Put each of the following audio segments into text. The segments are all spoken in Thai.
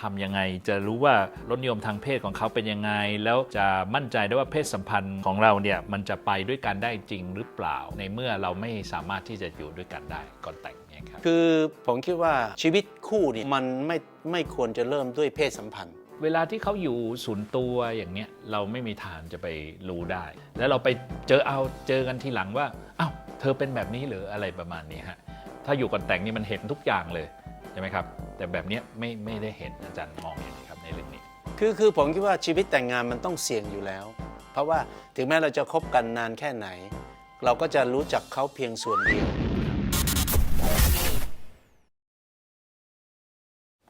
ทำยังไง จะรู้ว่ารสนิยมทางเพศของเขาเป็นยังไง แล้วจะมั่นใจได้ว่าเพศสัมพันธ์ของเราเนี่ยมันจะไปด้วยกันได้จริงหรือเปล่า ในเมื่อเราไม่สามารถที่จะอยู่ด้วยกันได้ก่อนแต่งเนี่ยครับคือผมคิดว่าชีวิตคู่นี่มันไม่ไม่ควรจะเริ่มด้วยเพศสัมพันธ์เวลาที่เขาอยู่ศูนย์ตัวอย่างเนี้ยเราไม่มีทางจะไปรู้ได้ แล้วเราไปเจอเอาเจอกันทีหลังว่าอ้าวเธอเป็นแบบนี้หรืออะไรประมาณนี้ฮะถ้าอยู่ก่อนแต่งนี่มันเห็นทุกอย่างเลย ใช่ไหมครับ แต่แบบเนี้ยไม่ไม่ได้เห็นอาจารย์มองอย่างไรครับในเรื่องนี้ คือคือผมคิดว่าชีวิตแต่งงานมันต้องเสี่ยงอยู่แล้ว เพราะว่าถึงแม้เราจะคบกันนานแค่ไหน เราก็จะรู้จักเขาเพียงส่วนเดียว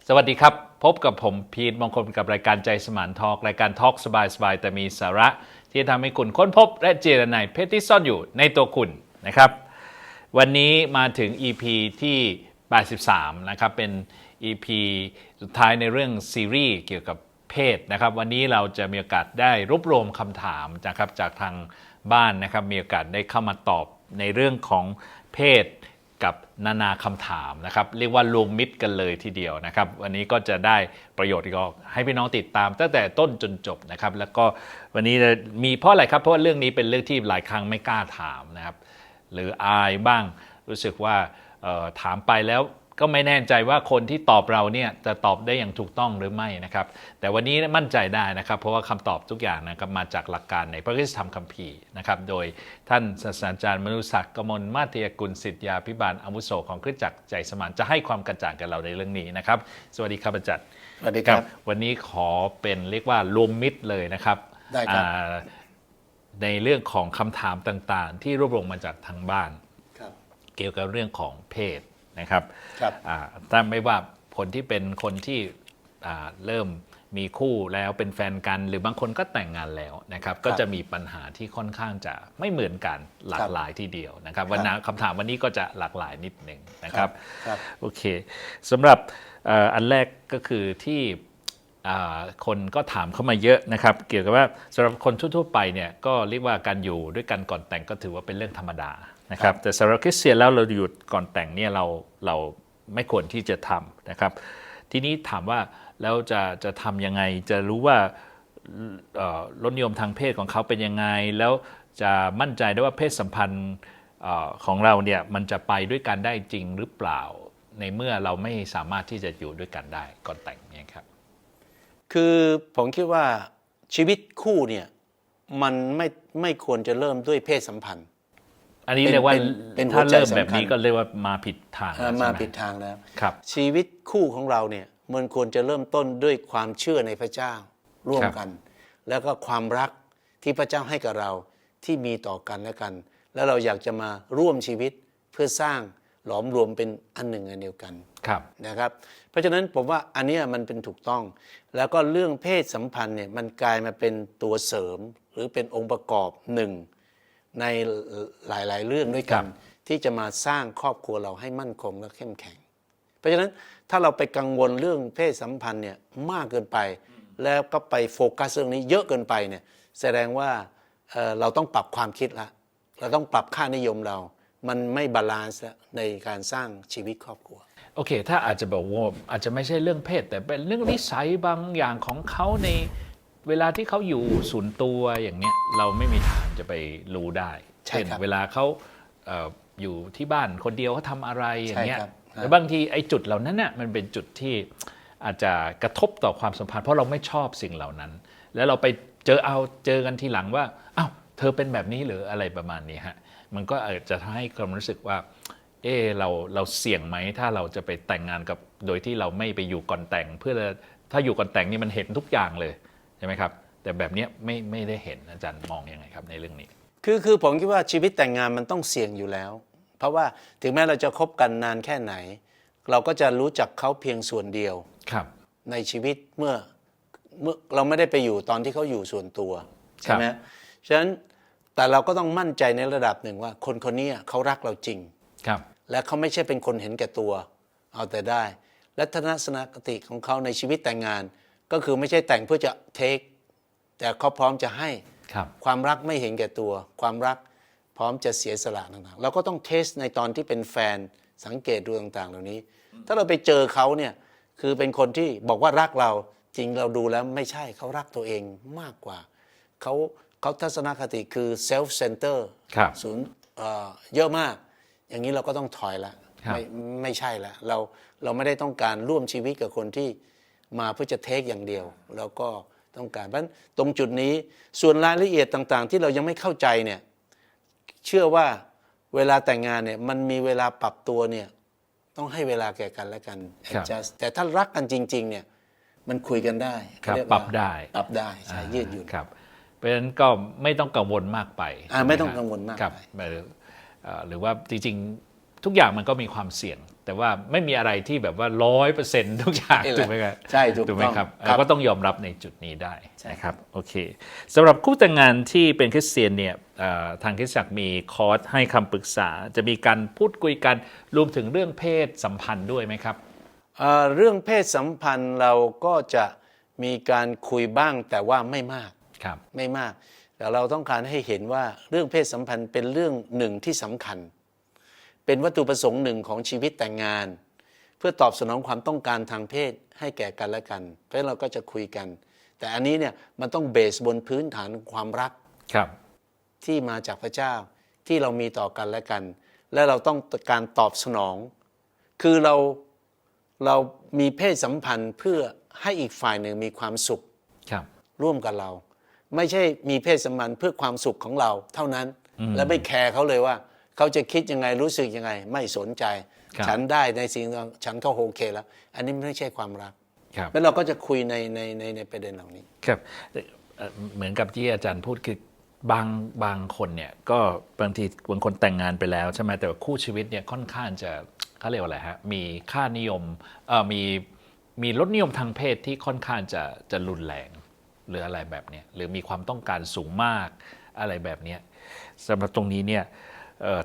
สวัสดีครับ พบกับผมพีทมงคลกับรายการใจสมานทอกรายการทอกสบายๆแต่มีสาระ ที่จะทำให้คุณค้นพบและเจรนายเพศที่ซ่อนอยู่ในตัวคุณนะครับ วันนี้มาถึง EP ที่ 83 นะครับ เป็น EP สุดท้ายในเรื่องซีรีส์เกี่ยวกับเพศนะครับ วันนี้เราจะมีโอกาสได้รวบรวมคำถามนะครับจากทางบ้านนะครับ มีโอกาสได้เข้ามาตอบในเรื่องของเพศกับนานาคำถามนะครับ เรียกว่ารวมมิตรกันเลยทีเดียวนะครับ วันนี้ก็จะได้ประโยชน์ก็ให้พี่น้องติดตาม ตั้งแต่ต้นจนจบนะครับ แล้วก็วันนี้จะมีเพราะอะไรครับ เพราะว่าเรื่องนี้เป็นเรื่องที่หลายครั้งไม่กล้าถามนะครับ หรืออายบ้างรู้สึกว่า ถามไปแล้วก็ไม่แน่ใจว่าคนที่ตอบเราเนี่ยจะตอบได้อย่างถูกต้องหรือไม่นะครับ แต่วันนี้มั่นใจได้นะครับ เพราะว่าคำตอบทุกอย่างนะครับมาจากหลักการในพระคัมภีร์ธรรมคัมภีร์นะครับโดยท่านศาสตราจารย์มนุศักดิ์กมลมาเตียกุลสิทธยาพิบาลอาวุโสของคริสตจักรใจสมานจะให้ความกระจ่างกับเราในเรื่องนี้นะครับ สวัสดีครับอาจารย์สวัสดีครับ วันนี้ขอเป็นเรียกว่ารวมมิตรเลยนะครับได้ครับอ่าในเรื่องของคำถามต่างๆ ที่รวบรวมมาจากทางบ้านครับ เกี่ยวกับเรื่องของเพศนะครับครับอ่าถ้าไม่ว่าคนที่เป็นคนที่อ่าเริ่มมีคู่แล้วเป็นแฟนกันหรือบางคนก็แต่งงานแล้วนะครับ ก็จะมีปัญหาที่ค่อนข้างจะไม่เหมือนกันหลากหลายทีเดียวนะครับวันนี้คำถามวันนี้ก็จะหลากหลายนิดหนึ่งนะครับครับโอเคสำหรับเอ่ออันแรกก็คือที่อ่าคนก็ถามเข้ามาเยอะนะครับ เกี่ยวกับว่าสำหรับคนทั่วๆไปเนี่ยก็เรียกว่าการอยู่ด้วยกันก่อนแต่งก็ถือว่าเป็นเรื่องธรรมดา นะครับแต่สำหรับคริสเตียนแล้วเราอยู่ก่อนแต่งเนี่ยเราเราไม่ควรที่จะทำนะครับ ทีนี้ถามว่าแล้วจะจะทำยังไง จะรู้ว่าเอ่อรสนิยมทางเพศของเขาเป็นยังไง แล้วจะมั่นใจได้ว่าเพศสัมพันธ์เอ่อของเราเนี่ยมันจะไปด้วยกันได้จริงหรือเปล่า ในเมื่อเราไม่สามารถที่จะอยู่ด้วยกันได้ก่อนแต่งเนี่ยครับ คือผมคิดว่าชีวิตคู่เนี่ยมันไม่ไม่ควรจะเริ่มด้วยเพศสัมพันธ์ อันนี้เป็นเรียกว่าเป็นเป็นหัถ้าวใจเริ่มแบบสำคัญนี้ก็เรียกว่ามาผิดทางเอ่อแล้วมาใช่ไหผิดทางแล้วครับ ชีวิตคู่ของเราเนี่ยมันควรจะเริ่มต้นด้วยความเชื่อในพระเจ้าร่วมครับกัน แล้วก็ความรักที่พระเจ้าให้กับเราที่มีต่อกันและกัน แล้วเราอยากจะมาร่วมชีวิตเพื่อสร้างหลอมรวมเป็นอันหนึ่งอันเดียวกันครับนะครับ เพราะฉะนั้นผมว่าอันเนี้ยมันเป็นถูกต้อง แล้วก็เรื่องเพศสัมพันธ์เนี่ยมันกลายมาเป็นตัวเสริมหรือเป็นองค์ประกอบหนึ่ง ในหลาย ๆ เรื่องด้วยกัน ที่จะมาสร้างครอบครัวเราให้มั่นคงและเข้มแข็ง เพราะฉะนั้นถ้าเราไปกังวลเรื่องเพศสัมพันธ์เนี่ยมากเกินไป แล้วก็ไปโฟกัสเรื่องนี้เยอะเกินไปเนี่ยแสดงว่าเอ่อเราต้องปรับความคิดละ เราต้องปรับค่านิยมเรา มันไม่บาลานซ์ละในการสร้างชีวิตครอบครัวโอเค ถ้าอาจจะบอกว่าอาจจะไม่ใช่เรื่องเพศ แต่เป็นเรื่องนิสัยบางอย่างของเขาใน เวลาที่เขาอยู่ศูนย์ตัวอย่างเนี้ยเราไม่มีทางจะไปรู้ได้ ใช่เช่น ครับ เวลาเขาเอ่ออยู่ที่บ้านคนเดียวเขาทำอะไรอย่างเงี้ย ใช่ครับ แล้วบางทีไอ้จุดเหล่านั้นน่ะมันเป็นจุดที่อาจจะกระทบต่อความสัมพันธ์เพราะเราไม่ชอบสิ่งเหล่านั้น แล้วเราไปเจอเอาเจอกันทีหลังว่าอ้าวเธอเป็นแบบนี้หรืออะไรประมาณนี้ฮะมันก็อาจจะทำให้ความรู้สึกว่า เออเราเราเสี่ยงไหมถ้าเราจะไปแต่งงานกับโดยที่เราไม่ไปอยู่ก่อนแต่ง เพื่อถ้าอยู่ก่อนแต่งนี่มันเห็นทุกอย่างเลย ใช่ไหมครับ แต่แบบเนี้ยไม่ไม่ได้เห็นอาจารย์มองยังไงครับในเรื่องนี้ คือคือผมคิดว่าชีวิตแต่งงานมันต้องเสี่ยงอยู่แล้ว เพราะว่าถึงแม้เราจะคบกันนานแค่ไหน เราก็จะรู้จักเขาเพียงส่วนเดียวครับ ในชีวิตเมื่อเมื่อเราไม่ได้ไปอยู่ตอนที่เขาอยู่ส่วนตัวใช่ไหมฉะนั้นแต่เราก็ต้องมั่นใจในระดับหนึ่งว่า คนคนนี้เขารักเราจริงครับ และเขาไม่ใช่เป็นคนเห็นแก่ตัว เอาแต่ได้ และทัศนคติของเขาในชีวิตแต่งงาน ก็คือไม่ใช่แต่งเพื่อจะเทคแต่เขาพร้อมจะให้ครับความรักไม่เห็นแก่ตัว ความรักพร้อมจะเสียสละต่างๆเราก็ต้องเทสในตอนที่เป็นแฟนสังเกตดูต่างๆ เหล่านี้ ถ้าเราไปเจอเขาเนี่ยคือเป็นคนที่บอกว่ารักเราจริงเราดูแล้วไม่ใช่เขารักตัวเองมากกว่าเขาเขาทัศนคติคือ self center ครับศูนย์เอ่อเยอะมาก อย่างนี้เราก็ต้องถอยละครับไม่ไม่ใช่ละเราเราไม่ได้ต้องการร่วมชีวิตกับคนที่ มาเพื่อจะเทคอย่างเดียว แล้วก็ต้องการเพราะฉะนั้นตรงจุดนี้ส่วนรายละเอียดต่างๆ ที่เรายังไม่เข้าใจเนี่ยเชื่อว่าเวลาแต่งงานเนี่ยมันมีเวลาปรับตัวเนี่ยต้องให้เวลาแก่กันและกัน ครับ adjust แต่ถ้ารักกันจริง ๆเนี่ยมันคุยกันได้ครับเขาเยกปว่ารับได้ ปรับได้ใช่ยืดหยุ่น ครับเพราะฉะนั้นก็ไม่ต้องกังวลมากไปอ่าใช่หไม่ต้องครับกังวลมากครับไปหรือเอ่อหรือว่าจริงๆ ทุกอย่างมันก็มีความเสี่ยง แต่ว่าไม่มีอะไรที่แบบว่าร้อยเปอร์เซ็นต์ทุกอย่างนี่แหละถูกไหมครับใช่ถูกถูกไหมต้องครับครับเราก็ต้องยอมรับในจุดนี้ได้ใช่นะครับโอเคสำหรับคู่แต่งงานที่เป็นคริสเตียนเนี่ยเอ่อทางคริสตจักรมีคอร์สให้คำปรึกษา จะมีการพูดคุยกันรวมถึงเรื่องเพศสัมพันธ์ด้วยไหมครับเอ่อเรื่องเพศสัมพันธ์เราก็จะมีการคุยบ้างแต่ว่าไม่มากครับไม่มากแต่เราต้องการให้เห็นว่าเรื่องเพศสัมพันธ์เป็นเรื่องหนึ่งที่สำคัญ เป็นวัตถุประสงค์หนึ่งของชีวิตแต่งงาน เพื่อตอบสนองความต้องการทางเพศให้แก่กันและกัน เพราะฉะนั้นเราก็จะคุยกัน แต่อันนี้เนี่ยมันต้องเบสบนพื้นฐานความรักครับที่มาจากพระเจ้าที่เรามีต่อกันและกัน และเราต้องการตอบสนอง คือเราเรามีเพศสัมพันธ์เพื่อให้อีกฝ่ายหนึ่งมีความสุขครับร่วมกับเรา ไม่ใช่มีเพศสัมพันธ์เพื่อความสุขของเราเท่านั้น และไม่แคร์เขาเลยว่า เขาจะคิดยังไงรู้สึกยังไง ไม่สนใจ ครับฉันได้ในสิ่งที่ฉันก็โอเคแล้ว อันนี้ไม่ใช่ความรักครับ แล้วเราก็จะคุยในในในในประเด็นเหล่านี้ ครับเอ่อเหมือนกับที่อาจารย์พูดคือบางบางคนเนี่ยก็บางทีบางคนแต่งงานไปแล้วใช่ไหมแต่ว่าคู่ชีวิตเนี่ยค่อนข้างจะเขาเรียกว่าอะไรฮะมีค่านิยมเอ่อมีมีรสนิยมทางเพศที่ค่อนข้างจะจะรุนแรงหรืออะไรแบบเนี้ยหรือมีความต้องการสูงมากอะไรแบบเนี้ยสำหรับตรงนี้เนี่ยเอ่อ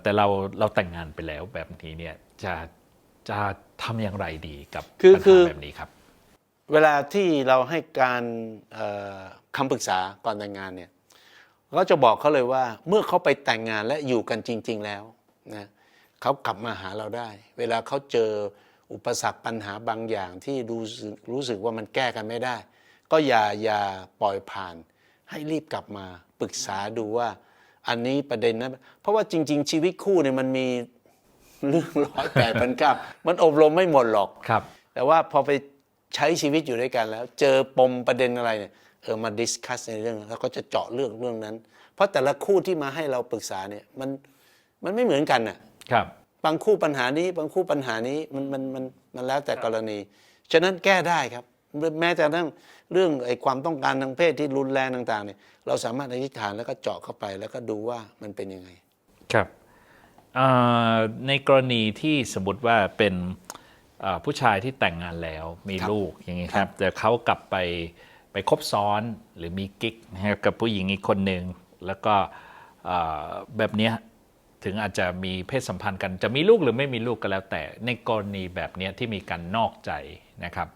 แต่เราเราแต่งงานไปแล้วแบบนี้เนี่ยจะจะทำอย่างไรดีกับคือปัญคือหาแบบนี้ครับ เวลาที่เราให้การเอ่อคำปรึกษาก่อนแต่งงานเนี่ยก็จะบอกเขาเลยว่าเมื่อเขาไปแต่งงานและอยู่กันจริง ๆ แล้วนะเขากลับมาหาเราได้ เวลาเขาเจออุปสรรคปัญหาบางอย่างที่รู้สึกรู้สึกว่ามันแก้กันไม่ได้ ก็อย่าอย่าปล่อยผ่าน ให้รีบกลับมาปรึกษาดูว่า อันนี้ประเด็นนั้นเพราะว่าจริง ๆ ชีวิตคู่เนี่ยมันมีเรื่องร้อยแปดพันเก้ามันอบรมไม่หมดหรอกครับ แต่ว่าพอไปใช้ชีวิตอยู่ด้วยกันแล้ว เจอปมประเด็นอะไรเนี่ยเออมาดิสคัสในเรื่องนั้นแล้วก็จะเจาะเรื่องเรื่องนั้น เพราะแต่ละคู่ที่มาให้เราปรึกษาเนี่ยมันมันไม่เหมือนกันน่ะครับบางคู่ปัญหานี้บางคู่ปัญหานี้มันมันมันมันแล้วแต่กรณี ฉะนั้นแก้ได้ครับ แม้แต่เรื่องเรื่องไอ้ความต้องการทางเพศที่รุนแรงต่างๆเนี่ยเราสามารถอธิษฐานแล้วก็เจาะเข้าไปแล้วก็ดูว่ามันเป็นยังไง ครับในกรณีที่สมมติว่าเป็นผู้ชายที่แต่งงานแล้วมีลูกอย่างนี้ครับ แต่เขากลับไปไปคบซ้อนหรือมีกิ๊กนะครับกับผู้หญิงอีกคนหนึ่งแล้วก็แบบนี้ถึงอาจจะมีเพศสัมพันธ์กันจะมีลูกหรือไม่มีลูกก็แล้วแต่ ในกรณีแบบนี้ที่มีการนอกใจนะครับ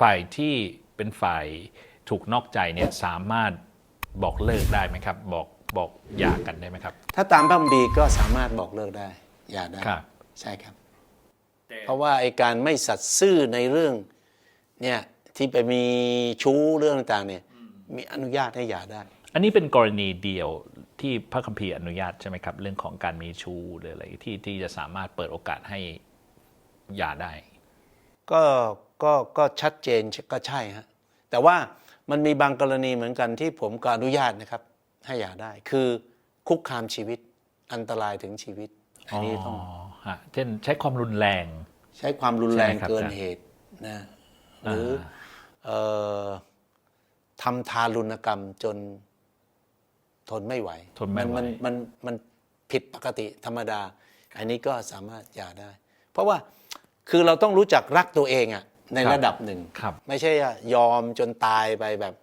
ฝ่ายที่เป็นฝ่ายถูกนอกใจเนี่ยสามารถบอกเลิกได้ไหมครับ บอกบอกหย่ากันได้ไหมครับ ถ้าตามพระคัมภีร์ก็สามารถบอกเลิกได้อย่าได้ครับ ใช่ครับ เพราะว่าไอการไม่สัตย์ซื่อในเรื่องเนี่ยที่ไปมีชู้เรื่องต่างๆเนี่ยมีอนุญาตให้หย่าได้ อันนี้เป็นกรณีเดียวที่พระคัมภีร์อนุญาตใช่ไหมครับ เรื่องของการมีชู้หรืออะไรที่ที่จะสามารถเปิดโอกาสให้หย่าได้ ก็ก็ก็ชัดเจนก็ใช่ฮะแต่ว่ามันมีบางกรณีเหมือนกันที่ผมก็อนุญาตนะครับ ให้หย่าได้คือคุกคามชีวิตอันตรายถึงชีวิตอันนี้ต้องอ๋อฮะเช่นใช้ความรุนแรง ใช้ความรุนแรงใช่ครับเกินอาจารย์เหตุนะหรือเอ่อทำทารุณกรรมจนทนไม่ไหวทนไม่ไหวมันมันมันผิดปกติธรรมดา อันนี้ก็สามารถหย่าได้ เพราะว่า คือเราต้องรู้จักรักตัวเองอะในระดับหนึ่ง ครับไม่ใช่ว่ายอมจนตายไปแบบ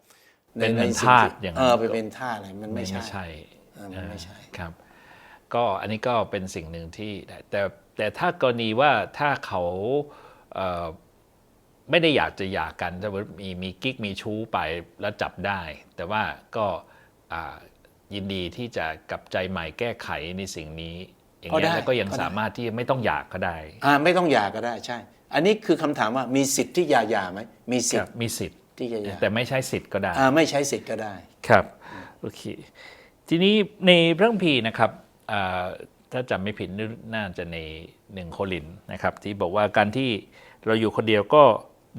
เป็นเหมือนสิ่ทาสที่อย่างนั้น เออไปเป็นทาสอะไรมันไม่ใช่ใช่ เออมันไม่ใช่ครับ ก็อันนี้ก็เป็นสิ่งหนึ่งที่ได้แต่แต่ถ้ากรณีว่าถ้าเขาเอ่อไม่ได้อยากจะหย่ากันถ้าว่ามีมีกิ๊กมีชู้ไปแล้วจับได้ แต่ว่าก็อ่ายินดีที่จะกลับใจใหม่แก้ไขในสิ่งนี้ อย่างก็เงี้ได้ยแล้วก็ยังก็ได้สามารถที่ไม่ต้องหย่าก็ได้อ่าไม่ต้องหย่าก็ได้ใช่ อันนี้คือคำถามว่ามีสิทธิ์ที่หย่าหย่าไหมมีสิคทรับธิ์มีสิทธิ์ที่จะหย่าแต่ไม่ใช้สิทธิ์ก็ได้อ่าไม่ใช้สิทธิ์ก็ได้ครับโอเคทีนี้ในเรื่องพีนะครับอ่าถ้าจำไม่ผิดน่าจะในหนึ่งโคลินนะครับที่บอกว่าการที่เราอยู่คนเดียวก็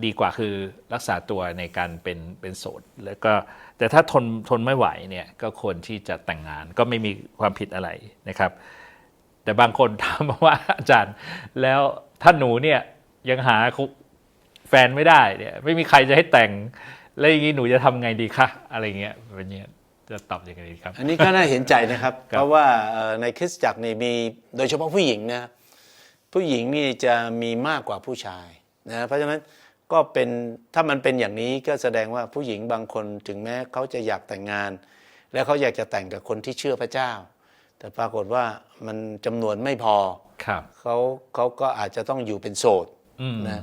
ดีกว่าคือรักษาตัวในการเป็นเป็นโสดแล้วก็แต่ถ้าทนทนไม่ไหวเนี่ยก็ควรที่จะแต่งงานก็ไม่มีความผิดอะไรนะครับ แต่บางคนถามมาว่าอาจารย์ แล้วถ้าหนูเนี่ยยังหาแฟนไม่ได้เนี่ยไม่มีใครจะให้แต่งแล้วอย่างนี้หนูจะทำไงดีคะอะไรเงี้ยเป็นเนี้ยจะตอบยังไงดีครับ อันนี้ก็น่าเห็นใจนะครับครับเพราะว่าเอ่อในคริสตจักรนี่มีโดยเฉพาะผู้หญิงนะผู้หญิงนี่จะมีมากกว่าผู้ชายนะเพราะฉะนั้นก็เป็นถ้ามันเป็นอย่างนี้ก็แสดงว่าผู้หญิงบางคนถึงแม้เขาจะอยากแต่งงาน และเขาอยากจะแต่งกับคนที่เชื่อพระเจ้า แต่ปรากฏว่ามันจำนวนไม่พอครับเขาเขาก็อาจจะต้องอยู่เป็นโสดอืมนะ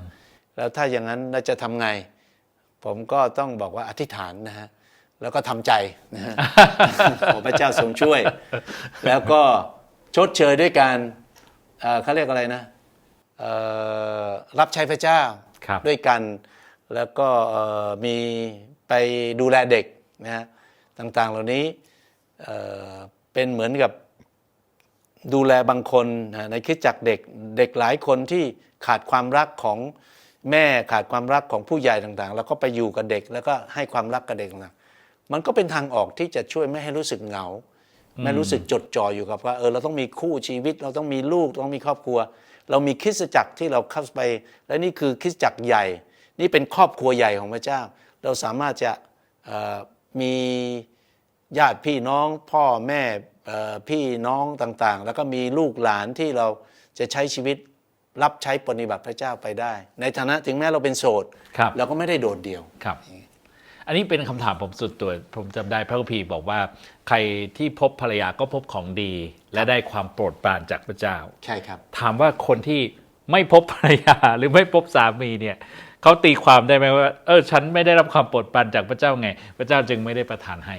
แล้วถ้าอย่างนั้นเราจะทำไง ผมก็ต้องบอกว่าอธิษฐานนะฮะแล้วก็ทำใจนะฮะขอพระเจ้าทรงช่วย แล้วก็ชดเชยด้วยการเอ่อเขาเรียกอะไรนะเอ่อรับใช้พระเจ้าครับด้วยกันแล้วก็เอ่อมีไปดูแลเด็กนะฮะต่างๆเหล่านี้เอ่อเป็นเหมือนกับ ดูแลบางคนนะในคริดจักรเด็กเด็กหลายคนที่ขาดความรักของแม่ขาดความรักของผู้ใหญ่ต่างๆ แล้วก็ไปอยู่กับเด็กแล้วก็ให้ความรักกับเด็กต่างๆมันก็เป็นทางออกที่จะช่วยไม่ให้รู้สึกเหงา ไม่รู้สึกจดจ่ออยู่กับว่าเออเราต้องมีคู่ชีวิต เราต้องมีลูกต้องมีครอบครัว เรามีคริสตจักรที่เราเข้าไป และนี่คือคริสตจักรใหญ่ นี่เป็นครอบครัวใหญ่ของพระเจ้า เราสามารถจะเอ่อมีญาติพี่น้องพ่อแม่เอ่อ พี่น้องต่างๆ แล้วก็มีลูกหลานที่เราจะใช้ชีวิตรับใช้ปฏิบัติพระเจ้าไปได้ ในฐานะถึงแม้เราเป็นโสดครับเราก็ไม่ได้โดดเดี่ยวครับ อันนี้เป็นคำถามผมสุดตัวผมจำได้พระคัมภีร์บอกว่า ใครที่พบภรรยาก็พบของดี และได้ความโปรดปรานจากพระเจ้า ใช่ครับ ถามว่าคนที่ไม่พบภรรยาหรือไม่พบสามีเนี่ยเขาตีความได้ไหมว่า เออฉันไม่ได้รับความโปรดปรานจากพระเจ้าไง พระเจ้าจึงไม่ได้ประทานให้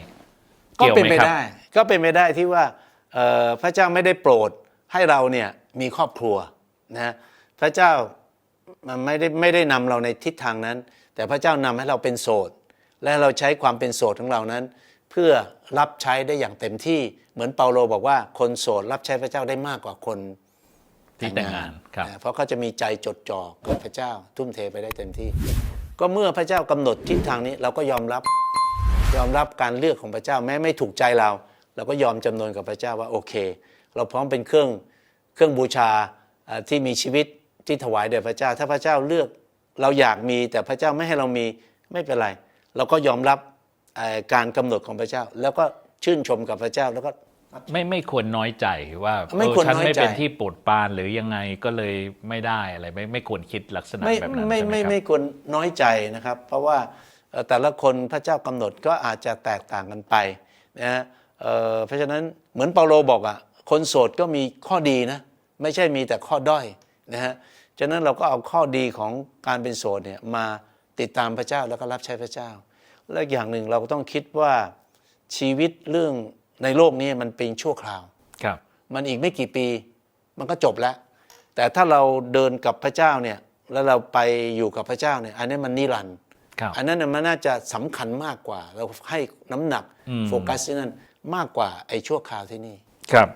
ก็เป็นไปยวหมครับได้ ก็เป็นไปได้ที่ว่าเอ่อพระเจ้าไม่ได้โปรดให้เราเนี่ยมีครอบครัวนะพระเจ้ามันไม่ได้ไม่ได้นำเราในทิศทางนั้น แต่พระเจ้านำให้เราเป็นโสด และเราใช้ความเป็นโสดของเรานั้น เพื่อรับใช้ได้อย่างเต็มที่เหมือนเปาโลบอกว่าคนโสดรับใช้พระเจ้าได้มากกว่าคนที่แต่งงานครับนะเพราะเขาจะมีใจจดจ่อกับพระเจ้าทุ่มเทไปได้เต็มที่ ก็เมื่อพระเจ้ากำหนดทิศทางนี้เราก็ยอมรับยอมรับการเลือกของพระเจ้าแม้ไม่ถูกใจเรา เราก็ยอมจำนนกับพระเจ้าว่าโอเค เราพร้อมเป็นเครื่องเครื่องบูชาเอ่อที่มีชีวิตที่ถวายแด่พระเจ้า ถ้าพระเจ้าเลือกเราอยากมีแต่พระเจ้าไม่ให้เรามีไม่เป็นไร เราก็ยอมรับเอ่อการกำหนดของพระเจ้า แล้วก็ชื่นชมกับพระเจ้าแล้วก็ไม่ไม่ควรน้อยใจว่าไม่เออควรฉันน้อยไม่เป็นใจที่โปรดปรานหรือยังไงก็เลยไม่ได้อะไรไม่ไม่ควรคิดลักษณะไม่แบบนั้นไม่ใช่ไหมไม่ครับไม่ควรน้อยใจนะครับ เพราะว่าเอ่อแต่ละคนพระเจ้ากำหนดก็อาจจะแตกต่างกันไปนะฮะ เอ่อเพราะฉะนั้นเหมือนเปาโลบอกอะคนโสดก็มีข้อดีนะไม่ใช่มีแต่ข้อด้อยนะฮะฉะนั้นเราก็เอาข้อดีของการเป็นโสดเนี่ยมาติดตามพระเจ้าแล้วก็รับใช้พระเจ้า และอีกอย่างหนึ่งเราก็ต้องคิดว่าชีวิตเรื่องในโลกนี้มันเป็นชั่วคราวครับ มันอีกไม่กี่ปีมันก็จบแล้ว แต่ถ้าเราเดินกับพระเจ้าเนี่ยแล้วเราไปอยู่กับพระเจ้าเนี่ยอันนี้มันนิรันดร์ครับอันนั้นน่ะมันน่าจะสำคัญมากกว่า เราให้น้ำหนักอืมโฟกัสที่นั่น มากกว่าไอ้ชั่วคราวที่นี่ ครับ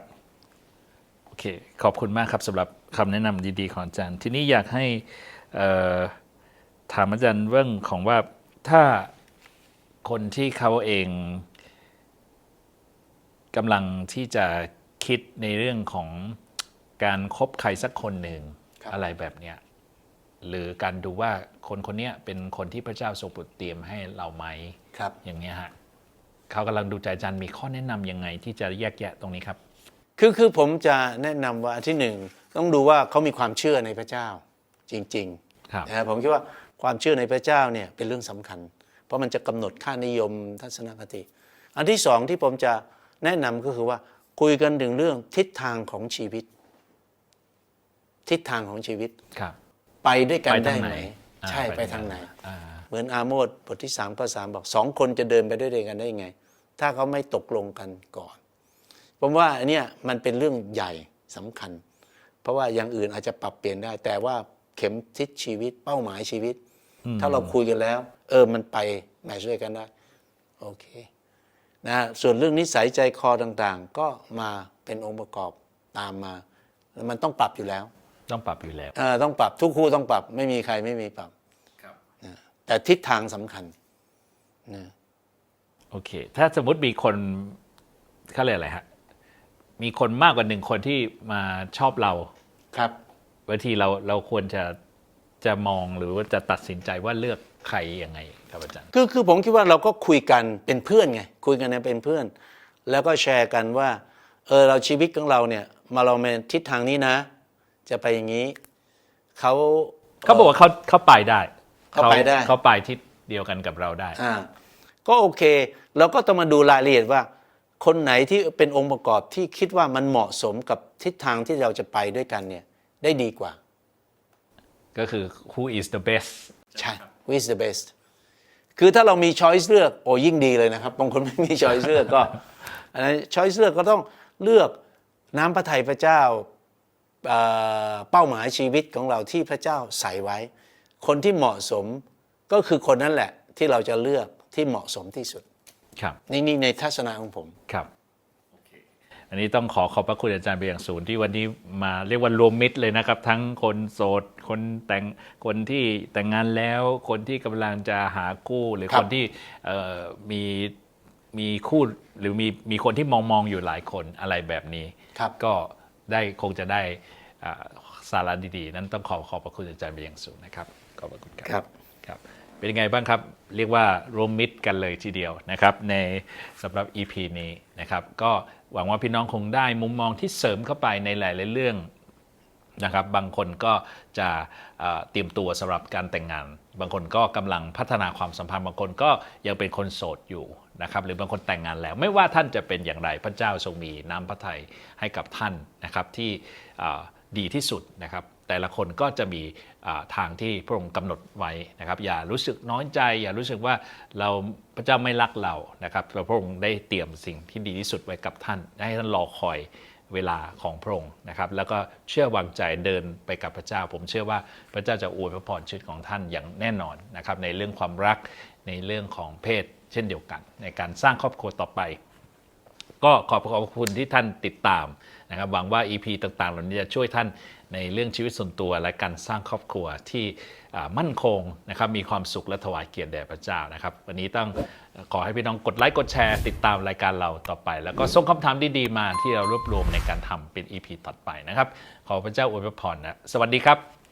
โอเค ขอบคุณมากครับสำหรับคำแนะนำดีๆ ของอาจารย์ ทีนี้อยากให้เอ่อถามอาจารย์เรื่องของว่าถ้าคนที่เขาเองกำลังที่จะคิดในเรื่องของการคบใครสักคนหนึ่งครับอะไรแบบเนี้ยหรือการดูว่าคนคนเนี้ยเป็นคนที่พระเจ้าทรงโปรดเตรียมให้เราไหมครับ อย่างเนี้ยฮะ เขากำลังดูใจอาจารย์มีข้อแนะนำยังไงที่จะแยกแยะตรงนี้ครับ คือคือผมจะแนะนำว่าอันที่หนึ่งต้องดูว่าเขามีความเชื่อในพระเจ้าจริงครับ ๆนะผมคิดว่าความเชื่อในพระเจ้าเนี่ยเป็นเรื่องสำคัญ เพราะมันจะกำหนดค่านิยมทัศนคติ อันที่สองที่ผมจะแนะนำก็คือว่าคุยกันถึงเรื่องทิศทางของชีวิต ทิศทางของชีวิตครับ ไปด้วยกันไปได้ทางไหไหมนอ่าใช่ไปไปทาทางงไหไหนนอ่า เหมือนอาโมดบทที่สามข้อสามบอกสองคนจะเดินไปด้วยกันได้ยังไง ถ้าเขาไม่ตกลงกันก่อน ผมว่าอันเนี้ยมันเป็นเรื่องใหญ่สำคัญ เพราะว่าอย่างอื่นอาจจะปรับเปลี่ยนได้ แต่ว่าเข็มทิศชีวิตเป้าหมายชีวิต ถ้าเราคุยกันแล้ว เออมันไปแมทช์ด้วยกันได้โอเคนะส่วนเรื่องนิสัยใจคอต่างๆ ก็มาเป็นองค์ประกอบตามมาแล้วมันต้องปรับอยู่แล้ว ต้องปรับอยู่แล้วเออต้องปรับทุกคู่ต้องปรับไม่มีใครไม่มีปรับครับนะแต่ทิศทางสำคัญนะ โอเค ถ้าสมมติมีคนเขาเรียกอะไรฮะ มีคนมากกว่าหนึ่งคนที่มาชอบเราครับบางทีเราเราควรจะจะมองหรือว่าจะตัดสินใจว่าเลือกใครยังไงครับอาจารย์ คือคือผมคิดว่าเราก็คุยกันเป็นเพื่อนไงคุยกันเนี่ยเป็นเพื่อน แล้วก็แชร์กันว่าเออเราชีวิตของเราเนี่ย มาเราในทิศทางนี้นะ จะไปอย่างนี้เขาเขาบอกว่าเขาเขาไปได้เขาไปได้ เขาไปทิศเดียวกันกับเราได้อ่า ก็โอเค เราก็ต้องมาดูรายละเอียดว่า คนไหนที่เป็นองค์ประกอบที่คิดว่ามันเหมาะสมกับทิศทางที่เราจะไปด้วยกันเนี่ยได้ดีกว่า ก็คือ who is the best ใช่ who is the best คือถ้าเรามี choice เลือกโอ้ยิ่งดีเลยนะครับบางคนไม่มี choice เลือกก็อันนั้น choice เลือกก็ต้องเลือกน้ำพระทัยพระเจ้าเอ่อเป้าหมายชีวิตของเราที่พระเจ้าใส่ไว้ คนที่เหมาะสมก็คือคนนั้นแหละที่เราจะเลือก ที่เหมาะสมที่สุดครับนี่นี่ในทัศนะของผมครับอันนี้ต้องขอขอบพระคุณอาจารย์เป็นอย่างสูงที่วันนี้มาเรียกว่ารวมมิตรเลยนะครับ ทั้งคนโสดคนแต่งคนที่แต่งงานแล้ว คนที่กำลังจะหาคู่หรือครับคนที่เอ่อมีมีคู่หรือมีมีคนที่มองมองอยู่หลายคนอะไรแบบนี้ครับก็ได้คงจะได้อ่าสาระดีๆ นั้นต้องขอขอบพระคุณอาจารย์เป็นอย่างสูงนะครับขอบพระคุณครับครับครับ เป็นยังไงบ้างครับ เรียกว่ารวมมิตรกันเลยทีเดียวนะครับในสำหรับ EP นี้นะครับก็หวังว่าพี่น้องคงได้มุมมองที่เสริมเข้าไปในหลายๆเรื่องนะครับบางคนก็จะเตรียมตัวสำหรับการแต่งงาน บางคนก็กำลังพัฒนาความสัมพันธ์ บางคนก็ยังเป็นคนโสดอยู่นะครับหรือบางคนแต่งงานแล้ว ไม่ว่าท่านจะเป็นอย่างไรพระเจ้าทรงมีน้ำพระทัยให้กับท่านนะครับที่ดีที่สุดนะครับ แต่ละคนก็จะมีทางที่พระองค์กำหนดไว้นะครับ อย่ารู้สึกน้อยใจ อย่ารู้สึกว่าเราพระเจ้าไม่รักเรานะครับพระองค์ได้เตรียมสิ่งที่ดีที่สุดไว้กับท่าน ให้ท่านรอคอยเวลาของพระองค์นะครับ แล้วก็เชื่อวางใจเดินไปกับพระเจ้า ผมเชื่อว่าพระเจ้าจะอวยพระพรชีวิตของท่านอย่างแน่นอนนะครับในเรื่องความรักในเรื่องของเพศ เช่นเดียวกัน ในการสร้างครอบครัวต่อไป ก็ขอบขอบคุณที่ท่านติดตามนะครับหวังว่า EP ต่างๆ เหล่านี้จะช่วยท่านในเรื่องชีวิตส่วนตัวและการสร้างครอบครัวที่มั่นคงนะครับมีความสุขและถวายเกียรติแด่พระเจ้านะครับ วันนี้ต้องขอให้พี่น้องกดไลค์กดแชร์ ติดตามรายการเราต่อไป แล้วก็ส่งคำถามดีๆมาที่เรารวบรวมในการทำเป็น EP ต่อไปนะครับ ขอพระเจ้าอวยพรนะสวัสดีครับ